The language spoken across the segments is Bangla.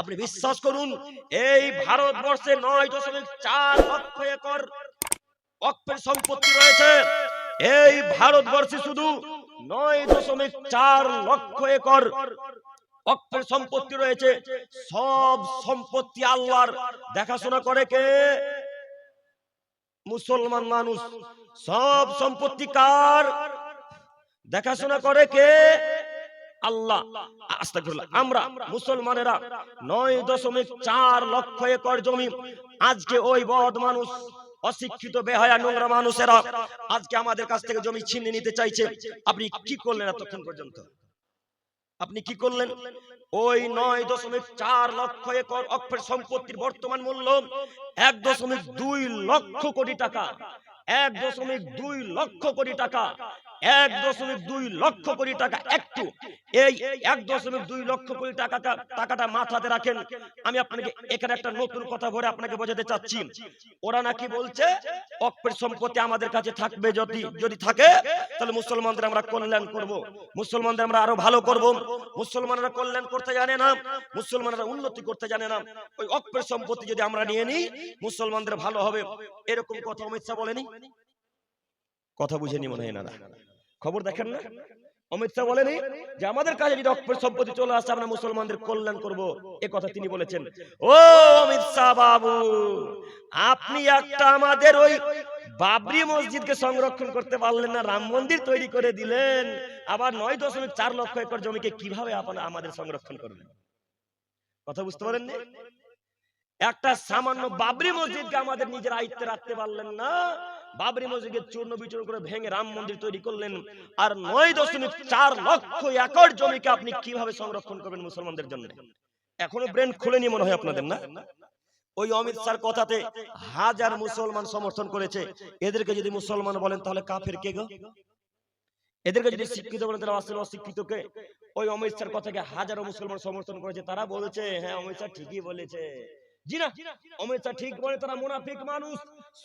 আপনি বিশ্বাস করুন এই ভারতবর্ষে নয় দশমিক চার লক্ষ একর অক্ষের সম্পত্তি রয়েছে। এই ভারতবর্ষে শুধু নয় দশমিক চার লক্ষ একর অক্ষের সম্পত্তি রয়েছে। সব সম্পত্তি আল্লাহর দেখাশোনা করে কে? মুসলমান মানুষ। সব সম্পত্তি কার? দেখাশোনা করে কে? আল্লাহ আমরা মুসলমানেরা নয় দশমিক চার লক্ষ একর জমি, আজকে ওই বদ মানুষ, অশিক্ষিত, বেহায়া, নোংরা মানুষেরা আজকে আমাদের কাছ থেকে জমি ছিনিয়ে নিতে চাইছে। আপনি কি করলেন এতক্ষণ পর্যন্ত? আপনি কি করলেন? ওই নয় দশমিক চার লক্ষ একর অক্ষের সম্পত্তির বর্তমান মূল্য এক দশমিক দুই লক্ষ কোটি টাকা। এক দশমিক দুই লক্ষ কোটি টাকা। এক দশমিক দুই লক্ষ কোটি টাকা, একটু। এই এক দশমিক দুই লক্ষ কোটি টাকাটা টাকাটা মাথাতে রাখেন। আমি আপনাকে এখানে একটা নতুন কথা বলে আপনাকে বোঝাতে চাচ্ছি। ওরা নাকি বলছে অক্ষের সম্পত্তি আমাদের কাছে থাকবে যদি যদি থাকে, তাহলে মুসলমানদের আমরা কল্যাণ করব। মুসলমানদের আমরা আরও ভালো করব। মুসলমানরা কল্যাণ করতে জানে না, মুসলমানরা উন্নতি করতে জানে না। ওই অক্ষের সম্পত্তি যদি আমরা নিয়ে নিই, মুসলমানদের ভালো হবে। এরকম কথা অমিত শাহ বলেনি? কথা বুঝেনি মনে হয় না। খবর দেখেন না? অমিত শাহ বলেনি যে আমাদের কাছে যদি অক্ষের সম্পত্তি চলে আসে আমরা মুসলমানদের কল্যাণ করব। এ কথা তিনি বলেছেন। ও অমিত শাহ বাবু আপনি একটা আমাদের ওই বাবরি মসজিদকে সংরক্ষণ করতে পারলেন না রাম মন্দির তৈরি করে দিলেন আবার নয় দশমিক চার লক্ষ একর জমিকে কীভাবে আপনারা আমাদের সংরক্ষণ করবেন? কথা বুঝতে পারেন একটা সামান্য বাবরি মসজিদকে আমাদের নিজের আয়ত্তে রাখতে পারলেন না বাবরি মসজিদের চূর্ণ বিচূর্ণ করে ভেঙে রাম মন্দির তৈরি করলেন। আর নয় দশমিক চার লক্ষ একর জমিকে আপনি কীভাবে সংরক্ষণ করবেন মুসলমানদের জন্য? এখনও ব্রেন খুলেনি মনে হয় আপনাদের না? ওই অমিত শাহর কথাতে হাজার মুসলমান সমর্থন করেছে। এদেরকে যদি মুসলমান বলেন তাহলে কাফের কে গো? এদেরকে যদি শিক্ষিত বলেন তাহলে আসলে অশিক্ষিত কে? ওই অমিত শাহর কথাকে হাজারো মুসলমান সমর্থন করেছে। তারা বলেছে হ্যাঁ অমিত শাহ ঠিকই বলেছে। জি অমিত শাহ ঠিক বলে তারা মুনাফিক মানুষ।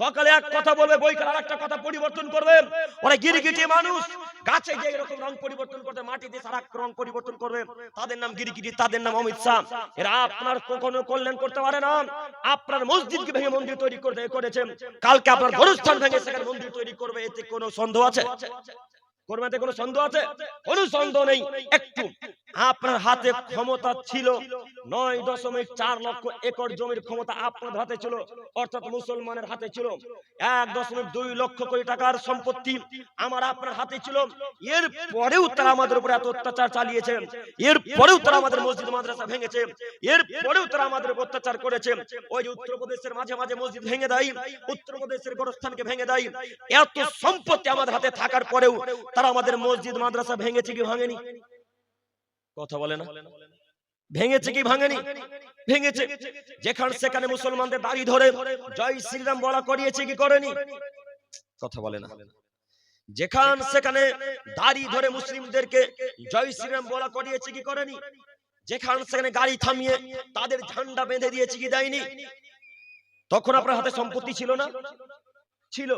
সকালে এক কথা বলবে বইকাল আর একটা কথা পরিবর্তন করবে। ওরা গিরিগিটি মানুষ। গাছে যে এরকম রং পরিবর্তন করবে মাটিতে সারা রং পরিবর্তন করবে। তাদের নাম গিরিগিটি তাদের নাম অমিত শাহ। এরা আপনার কখনো কল্যাণ করতে পারে না। আপনার মসজিদকে ভেঙে মন্দির তৈরি করতে করেছেন কালকে আপনার গরুস্থান ভেঙে সেখানে মন্দির তৈরি করবে এতে কোনো সন্দেহ আছে? করবে কোনো সন্দেহ আছে? কোনো সন্দেহ নেই। একটু। আপনার হাতে ক্ষমতা ছিল। নয় দশমিক চার লক্ষ একর জমির ক্ষমতা আপনার হাতে ছিল। অর্থাৎ মুসলমানের হাতে ছিল। এক দশমিক দুই লক্ষ কোটি টাকার সম্পত্তি আমার আপনার হাতে ছিল। এর পরেও তারা আমাদের উপর এত অত্যাচার চালিয়েছে এর পরেও তারা আমাদের মসজিদ মাদ্রাসা ভেঙেছে। এর পরেও তারা আমাদের উপর অত্যাচার করেছে ওই যে উত্তরপ্রদেশের মাঝে মাঝে মসজিদ ভেঙে দেয়। উত্তরপ্রদেশের গোরস্থানকে ভেঙে দেয়। এত সম্পত্তি আমাদের হাতে থাকার পরেও তারা আমাদের মসজিদ, মাদ্রাসা ভেঙেছে কি ভাঙেনি? কথা বলে না। ভেঙেছে কি ভাঙেনি? ভেঙেছে। যেখানে সেখানে মুসলমানদের দাড়ি ধরে জয় শ্রীরাম বলা করিয়েছে কি করেনি? কথা বলে না। যেখান সেখানে দাড়ি ধরে মুসলিমদেরকে জয় শ্রীরাম বলা করিয়েছে কি করেনি? যেখান সেখানে গাড়ি থামিয়ে তাদের ঝান্ডা বেঁধে দিয়েছে কি দেয়নি? তখন আপনার হাতে সম্পত্তি ছিল না? ছিল।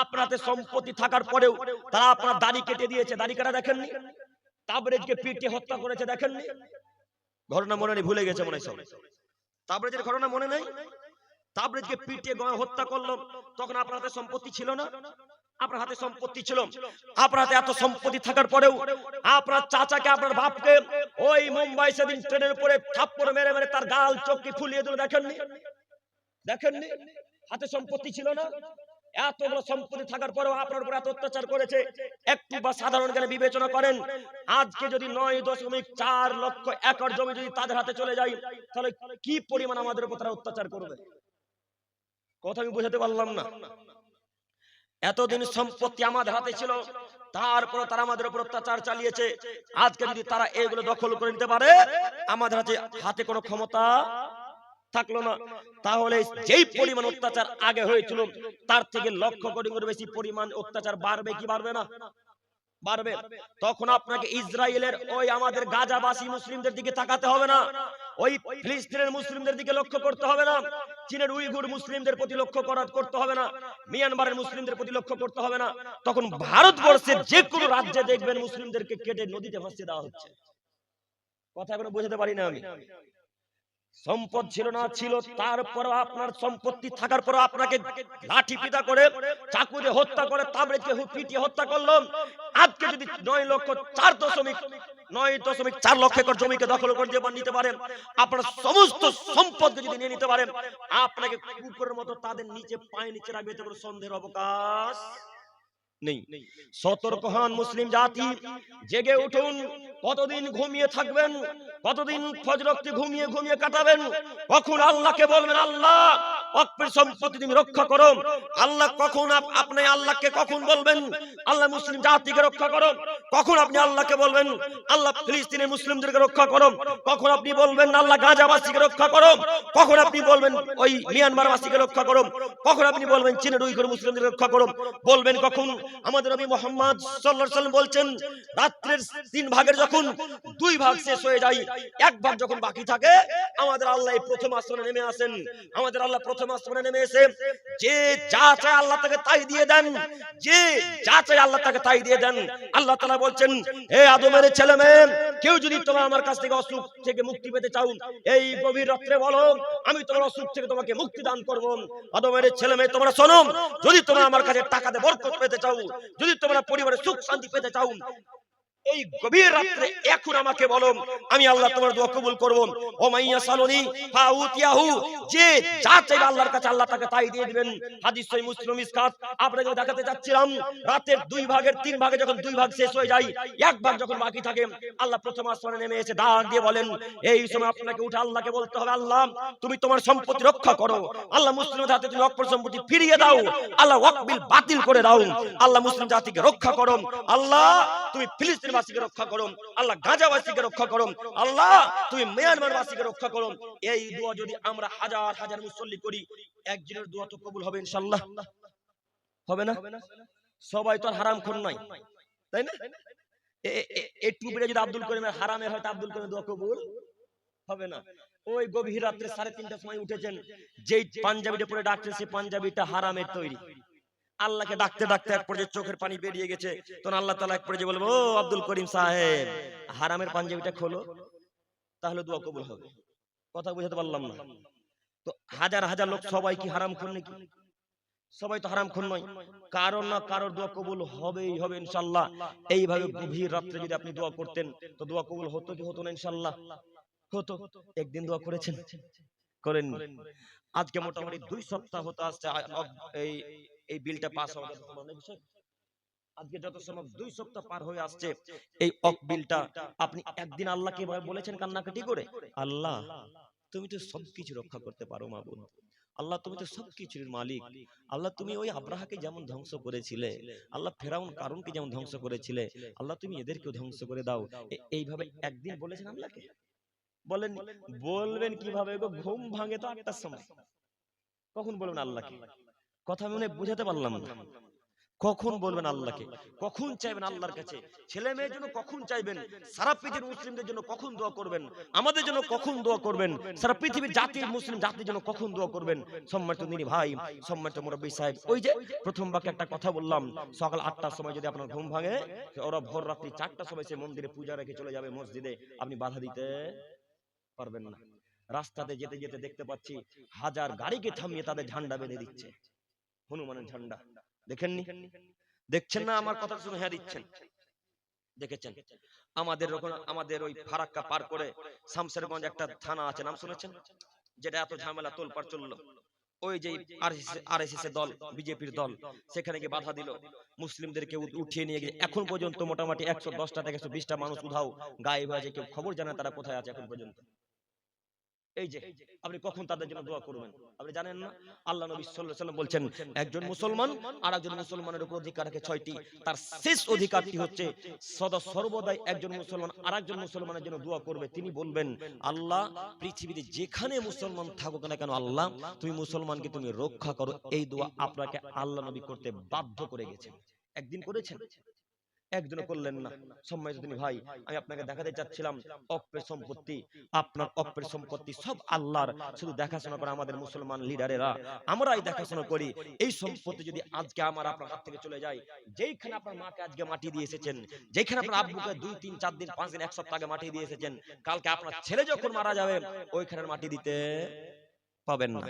আপনার হাতে সম্পত্তি থাকার পরেও তারা আপনার দাড়ি কেটে দিয়েছে। দাড়ি কাটা দেখেননি? তাবরেজকে পিটে হত্যা করেছে দেখেননি? ঘটনা মনে নেই ভুলে গেছে মনে হয় তাবরেজের ঘটনা মনে নেই? তাবরেজকে পিটে গয়ে হত্যা করল। তখন আপনার হাতে সম্পত্তি ছিল না? আপনার হাতে সম্পত্তি ছিল। আপনার হাতে এত সম্পত্তি থাকার পরেও আপনার চাচাকে আপনার বাপকে ওই মুম্বাই সেদিন ট্রেনের উপরে থাপ্পড় মেরে মেরে তার গাল চোখকে ফুলিয়ে দিল দেখেননি? দেখেননি? হাতে সম্পত্তি ছিল না? এতগুলো সম্পত্তি থাকার পরেও আপনার উপর এত অত্যাচার করেছে। একটু বা সাধারণ জ্ঞানে বিবেচনা করেন আজকে যদি নয় দশমিক চার লক্ষ একর জমি যদি তাদের হাতে চলে যায় তাহলে কি পরিমাণ আমাদের উপর তারা অত্যাচার করবে? কথা আমি বোঝাতে পারলাম না। এতদিন সম্পত্তি আমাদের হাতে ছিল তারপর তারা আমাদের উপর অত্যাচার চালিয়েছে। আজকে যদি তারা এগুলো দখল করে নিতে পারে আমাদের হাতে হাতে কোনো ক্ষমতা থাকল না। তাহলে যেই পরিমাণ অত্যাচার আগে হয়েছিল তার থেকে লক্ষ কোটি করে বেশি পরিমাণ অত্যাচার বাড়বে কি বাড়বে না? বাড়বে তখন আপনাকে ইসরায়েলের ওই আমাদের গাজাবাসী মুসলিমদের দিকে তাকাতে হবে না। ওই ফিলিস্তিনের মুসলিমদের দিকে লক্ষ্য করতে হবে না। চীনের উইগুর মুসলিমদের প্রতি লক্ষ্য করা করতে হবে না। মিয়ানমারের মুসলিমদের প্রতি লক্ষ্য করতে হবে না। তখন ভারতবর্ষের যে কোনো রাজ্যে দেখবেন মুসলিমদেরকে কেটে নদীতে ভাসিয়ে দেওয়া হচ্ছে। কথা এখনও বোঝাতে পারি না আমি। সম্পদ ছিল না ছিল তারপর আপনার সম্পত্তি থাকার পর আপনাকে লাঠি পিটা করে চাকু দিয়ে হত্যা করে তাবড়েকে পিটিয়ে হত্যা করল আজকে যদি নয় লক্ষ চার দশমিক নয় দশমিক চার লক্ষ একর জমিকে দখল করে দিয়ে নিতে পারেন। আপনার সমস্ত সম্পদকে যদি নিয়ে নিতে পারেন আপনাকে কুকুরের মতো তাদের নিচে পায়ে নিচে রাখবে সন্দেহের অবকাশ। নেই। সতর্ক হন মুসলিম জাতি জেগে উঠুন কতদিন ঘুমিয়ে থাকবেন কতদিন ফজরক্তি ঘুমিয়ে ঘুমিয়ে কাটাবেন কখন আল্লাহকে বলবেন আল্লাহ অপ্রের সম্পত্তি তুমি রক্ষা করো। আল্লাহ কখন আপনি আল্লাহকে কখন বলবেন? আল্লাহ মুসলিম জাতিকে রক্ষা করো। কখন আপনি আল্লাহকে বলবেন? আল্লাহ ফিলিস্তিনের মুসলিমদেরকে রক্ষা করো। কখন আপনি বলবেন আল্লাহ গাজাবাসীকে রক্ষা করো? কখন আপনি বলবেন ওই মিয়ানমার বাসীকে রক্ষা করো? কখন আপনি বলবেন চীনের উইঘুর মুসলিমদের রক্ষা করো? বলবেন কখন আমাদের নবী মোহাম্মদ সাল্লাল্লাহু আলাইহি সাল্লাম বলছেন, রাত্রের তিন ভাগের যখন দুই ভাগ শেষ হয়ে যায়, এক ভাগ যখন বাকি থাকে, আমাদের আল্লাহ প্রথম আসমানে নেমে আসেন। আমাদের আল্লাহ আসমানে নেমে এসে, যে যা চায় আল্লাহ তাকে তাই দিয়ে দেন, যে যা চায় আল্লাহ তাকে তাই দিয়ে দেন। আল্লাহ তাআলা বলছেন, হে আদমের ছেলে মেয়ে, কেউ যদি তোমার আমার কাছ থেকে অসুখ থেকে মুক্তি পেতে চাও, এই গভীর রাত্রে বলো, আমি তোমার অসুখ থেকে তোমাকে মুক্তি দান করব। আদমের ছেলে মেয়ে, তোমরা শোনো, যদি তোমরা আমার কাছে টাকাতে বরকত পেতে চাও, যদি তোমরা পরিবারে সুখ শান্তি পেতে চাও এই গভীর রাত্রে এখন আমাকে বলো, আমি আল্লাহ তোমার দোয়া কবুল করব। ও মাইয়া সালনি ফাউতিয়াহু, যে যা চাইবে আল্লাহর কাছে, আল্লাহ তাকে তাই দিয়ে দিবেন। হাদিস সহিহ মুসলিম ইসকাত আপনাকে দেখাতে যাচ্ছিলাম, রাতের দুই ভাগের তিন ভাগে যখন দুই ভাগ শেষ হয়ে যায়, এক ভাগ যখন বাকি থাকে, আল্লাহ প্রথম আসমানে নেমে এসে ডাক দিয়ে বলেন, এই সময় আপনাকে উঠে আল্লাহকে বলতে হবে, আল্লাহ, তুমি তোমার সম্পত্তি রক্ষা করো। আল্লাহ মুসলিমের হাতে তুমি অক্ষর সম্পত্তি ফিরিয়ে দাও। আল্লাহ ওয়াকবিল বাতিল করে দাও। আল্লাহ মুসলিম জাতিকে রক্ষা করো। আল্লাহ, তুমি ফিলিস্তিনবাসীকে রক্ষা করো আল্লাহ গাজাবাসীকে রক্ষা করো আল্লাহ, তুমি মিয়ানমার বাসীকে রক্ষা করো এই দোয়া যদি আমরা হাজার হাজার মুসল্লি করি, একজনের দোয়া তো কবুল হবে ইনশাআল্লাহ। হবে না? সবাই তো হারাম খুন নয়। তাই না? এই যদি আব্দুল আব্দুল দোয়া কবুল হবে না। ওই গভীর রাত্রে সাড়ে তিনটার সময় উঠেছেন, যেই পাঞ্জাবিটা পরে ডাকছেন, সেই পাঞ্জাবিটা হারামের তৈরি। আল্লাহকে ডাকতে ডাকতে এক পর্যায়ে চোখের পানি বেরিয়ে গেছে। তখন আল্লাহ তালা এক পর্যায়ে বলব ও আব্দুল করিম সাহেব হারামের পাঞ্জাবিটা খোলো। তাহলে দোয়া কবুল হবে। কথা বুঝাতে পারলাম না। তো হাজার হাজার লোক সবাই কি হারাম খুন নাকি? সবাই তো হারাম খুন নয়। কারোর না কারোর দোয়া কবুল হবেই হবে ইনশাল্লাহ। এইভাবে গভীর রাত্রে যদি আপনি দোয়া করতেন তো দোয়া কবুল হতো কি হতো না ইনশাল্লাহ? হতো। একদিন দোয়া করেছেন? করেন আজকে মোটামুটি দুই সপ্তাহ হতে আসছে এই এই বিলটা পাস হওয়া যত সম্ভব বিষয় আজকে যত সম্ভব দুই সপ্তাহ পার হয়ে আসছে এই অক বিলটা আপনি একদিন আল্লাহকে এভাবে বলেছেন কান্নাকাটি করে? আল্লাহ তুমি তো সবকিছু রক্ষা করতে পারো মা বোন আল্লাহ তুমি তো সবকিছুর মালিক। আল্লাহ তুমি ওই আব্রাহাকে যেমন ধ্বংস করেছিলে আল্লাহ ফেরাউন কারণকে যেমন ধ্বংস করেছিলে আল্লাহ তুমি এদেরকেও ধ্বংস করে দাও। এইভাবে একদিন বলেছেন আল্লাহকে? বলেন বলবেন কীভাবে গো ঘুম ভাঙে তো আটটার সময় কখন বলবেন আল্লাহকে কথা মনে বুঝাতে পারলাম না। কখন বলবেন আল্লাহকে? কখন চাইবেন আল্লাহর কাছে? ছেলে মেয়ের জন্য কখন চাইবেন? সারা পৃথিবীর মুসলিমদের জন্য কখন দোয়া করবেন? আমাদের জন্য কখন দোয়া করবেন? সারা পৃথিবীর জাতির মুসলিম জাতির জন্য কখন দোয়া করবেন? সম্মানিত নিনি ভাই সম্মানিত মুরব্বী সাহেব ওই যে প্রথম বাক্যে একটা কথা বললাম সকাল আটটার সময় যদি আপনার ঘুম ভাঙে ওরা ভোর রাত্রি চারটার সময় সে মন্দিরে পূজা রেখে চলে যাবে মসজিদে। আপনি বাধা দিতে পারবেন না রাস্তাতে যেতে যেতে দেখতে পাচ্ছি হাজার গাড়িকে থামিয়ে তাদের ঝান্ডা বেঁধে দিচ্ছে হনুমানের ঝান্ডা। দেখেননি? দেখছেন না? আমার কথা শুনে হ্যাঁ দিচ্ছেন। দেখেছেন? আমাদের ওখানে আমাদের ওই ফারাক্কা পার করে শামসেরগঞ্জ একটা থানা আছে। নাম শুনেছেন? যেটা এত ঝামেলা তোলপাড় চলল। ওই যে আরএসএস এর দল বিজেপির দল সেখানে গিয়ে বাধা দিল। মুসলিমদেরকে উঠিয়ে নিয়ে গিয়ে এখন পর্যন্ত মোটামুটি একশো দশটা থেকে একশো বিশটা মানুষ উধাও গায়েব হয়ে যায় কেউ খবর জানে তারা কোথায় আছে এখন পর্যন্ত। এই যে আপনি কখন তাদের জন্য দোয়া করবেন? আপনি জানেন না? আল্লাহ নবী সাল্লাল্লাহু আলাইহি ওয়াসাল্লাম বলছেন একজন মুসলমান আর একজন মুসলমানের উপর অধিকার রাখে ছয়টি। তার শেষ অধিকারটি হচ্ছে সদা সর্বদাই একজন মুসলমান আর একজন মুসলমানের জন্য দোয়া করবে। তিনি বলবেন আল্লাহ পৃথিবীতে যেখানে মুসলমান থাকুক না কেন আল্লাহ তুমি মুসলমানকে তুমি রক্ষা করো। এই দোয়া আপনাকে আল্লাহ নবী করতে বাধ্য করে গেছেন। একদিন করেছেন? একজনও করলেন না। সম্মানিত তিনি ভাই আমি আপনাকে দেখাতে চাচ্ছিলাম অপ্রের সম্পত্তি। আপনার অপ্রের সম্পত্তি সব আল্লাহর। শুধু দেখাশোনা করে আমাদের মুসলমান লিডারেরা। আমরাই দেখাশোনা করি। এই সম্পত্তি যদি আজকে আমার আপনার হাত থেকে চলে যায় যেইখানে আপনার মাকে আজকে মাটি দিয়ে এসেছেন যেখানে আপনার আব্বুকে দুই তিন চার দিন পাঁচ দিন এক সপ্তাহ আগে মাটি দিয়ে এসেছেন কালকে আপনার ছেলে যখন মারা যাবে ওইখানে মাটি দিতে পাবেন না।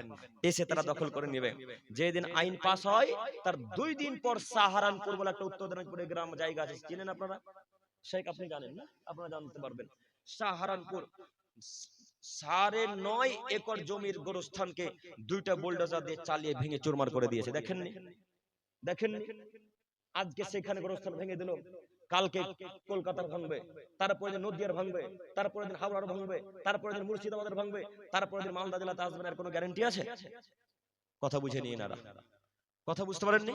এসে তারা দখল করে নেবে। যেদিন আইন পাস হয় তার দুই দিন পর সাহারানপুর বলে একটা উত্তর দিনাজপুরে গ্রাম জায়গা আছে। চিনেন আপনারা? শেখ আপনি জানেন না? আপনারা জানতে পারবেন। সাহারানপুর সাড়ে নয় একর জমির গোরস্থানকে দুইটা বোল্ডোজার দিয়ে চালিয়ে ভেঙে চুরমার করে দিয়েছে। দেখেননি? দেখেননি? আজকে সেখানে গোরস্থান ভেঙে দিল। কালকে কলকাতার ভাঙবে, তারপরে দিন নদিয়ার ভাঙবে, তারপরে দিন হাওড়ার ভাঙবে, তারপরে দিন মুর্শিদাবাদের ভাঙবে, তারপরে দিন মালদা জেলাতে আসবে এর কোনো গ্যারান্টি আছে? কথা বুঝে নিয়ে নারা কথা বুঝতে পারেননি?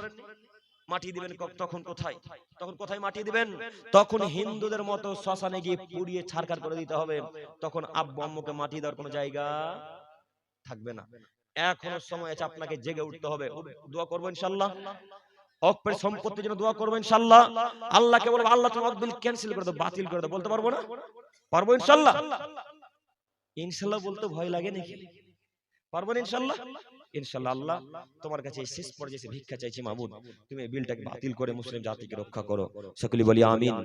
মাটি দিবেন তখন কোথায়? তখন কোথায় মাটি দিবেন? তখন হিন্দুদের মতো শ্মশানে গিয়ে পুড়িয়ে ছারকার করে দিতে হবে। তখন আব্বু আম্মুকে মাটি দেওয়ার কোনো জায়গা থাকবে না। এখনও সময় আছে, আপনাকে জেগে উঠতে হবে। দোয়া করব ইনশাল্লাহ অক্পের সম্পত্তির জন্য দোয়া করব ইনশাল্লাহ। আল্লাহকে বলব আল্লাহ তোমার অকবিল ক্যান্সেল করে দাও বাতিল করে দাও বলতে পারব না? পারব ইনশাল্লাহ। ইনশাল্লাহ বলতে ভয় লাগে নাকি? পারব না ইনশাল্লাহ? ইনশাল্লাহ। আল্লাহ তোমার কাছে এই শেষ পর্যায়ে ভিক্ষা চাইছি মাহবুব তুমি এই বিলটাকে বাতিল করে মুসলিম জাতিকে রক্ষা করো। সকলে বলি আমিন।